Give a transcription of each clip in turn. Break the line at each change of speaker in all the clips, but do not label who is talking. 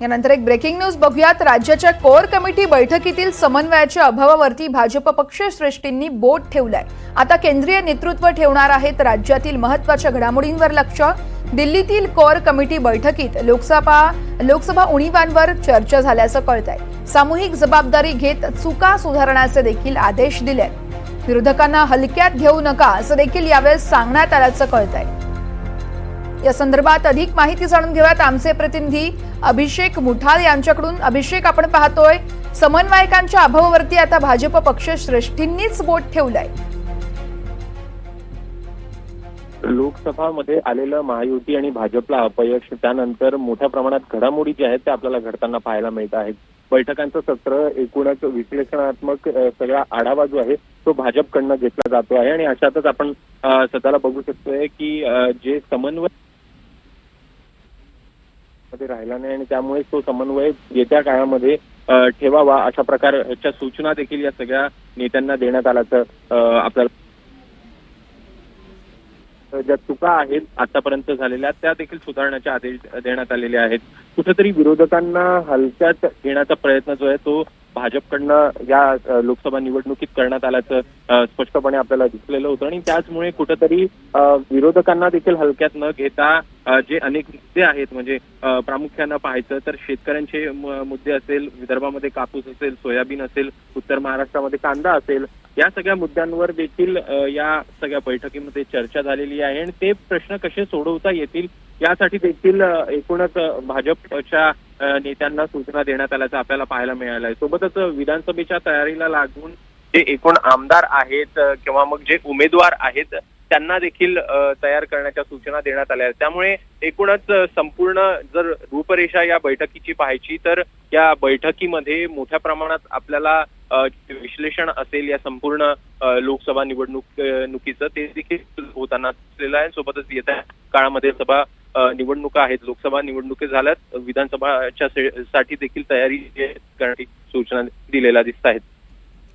यानंतर एक breaking news बघूयात. राज्याच्या कोर कमिटी बैठकीतील समन्वयाच्या अभावावरती भाजप पक्ष श्रेष्ठींनी बोट ठेवलंय. आता केंद्रीय नेतृत्व ठेवणार आहेत राज्यातील महत्त्वाच्या घडामोडींवर लक्ष. दिल्लीतील कोर कमिटी बैठकीत लोकसभा लोकसभा उणीवांवर चर्चा झाल्याचं कळत आहे सामूहिक जबाबदारी घेत चुका सुधारण्याचे देखील आदेश दिले विरोधकांना हलक्यात घेऊ नका असं देखील यावेळेस सांगण्यात आल्याचं कळत आहे या संदर्भात अधिक माहिती जाणून घेऊयात आमचे प्रतिनिधी अभिषेक मुठाल यांच्याकडून. अभिषेक आपण पाहतोय समन्वयकांच्या अभावावरती आता भाजप पक्ष श्रेष्ठींनीच बोट ठेवलंय.
लोकसभामध्ये आलेलं महायुती आणि भाजपला अपयश त्यानंतर मोठ्या प्रमाणात घडामोडी ज्या आहेत त्या आपल्याला घडताना पाहायला मिळत आहेत. बैठकांचं सत्र एकूणच विश्लेषणात्मक सगळा आढावा जो आहे तो भाजपकडनं घेतला जातो आहे. आणि अशातच आपण स्वतःला बघू शकतोय की जे समन्वय मध्ये राहिला नाही आणि त्यामुळे तो समन्वय येत्या काळामध्ये ठेवावा अशा प्रकारच्या सूचना देखील या सगळ्या नेत्यांना देण्यात आल्याचं आपल्याला ज्या चुका आहेत आतापर्यंत झालेल्या त्या देखील सुधारण्याचे आदेश देण्यात आलेले आहेत. कुठेतरी विरोधकांना हलक्यात घेण्याचा प्रयत्न जो आहे तो भाजपकडनं या लोकसभा निवडणुकीत करण्यात आल्याचं स्पष्टपणे आपल्याला दिसलेलं होतं. आणि त्याचमुळे कुठंतरी विरोधकांना देखील हलक्यात न घेता जे अनेक मुद्दे आहेत म्हणजे प्रामुख्यानं पाहायचं तर शेतकऱ्यांचे मुद्दे असेल विदर्भामध्ये कापूस असेल सोयाबीन असेल उत्तर महाराष्ट्रामध्ये कांदा असेल या सगळ्या मुद्द्यांवर देखील या सगळ्या बैठकीमध्ये चर्चा झालेली आहे. आणि ते प्रश्न कसे सोडवता येतील यासाठी देखील एकूणच भाजपच्या नेत्यांना सूचना देण्यात आल्याचं आपल्याला पाहायला मिळालं आहे सोबतच विधानसभेच्या तयारीला लागून जे एकूण आमदार आहेत किंवा मग जे उमेदवार आहेत त्यांना देखील तयार करण्याच्या सूचना देण्यात आल्या. आहेत त्यामुळे एकूणच संपूर्ण जर रूपरेषा या बैठकीची पाहायची तर या बैठकीमध्ये मोठ्या प्रमाणात आपल्याला विश्लेषण असेल या संपूर्ण लोकसभा निवडणुकीचं ते देखील होताना दिसलेलं आहे. सोबतच येत्या काळामध्ये सभा निवडणुका आहेत. लोकसभा निवडणुकी झाल्यात. विधानसभाच्या साठी देखील तयारी करण्याची सूचना दिलेल्या दिसत आहेत.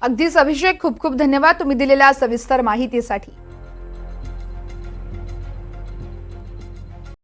अगदीच अभिषेक खूप खूप धन्यवाद तुम्ही दिलेल्या सविस्तर माहितीसाठी.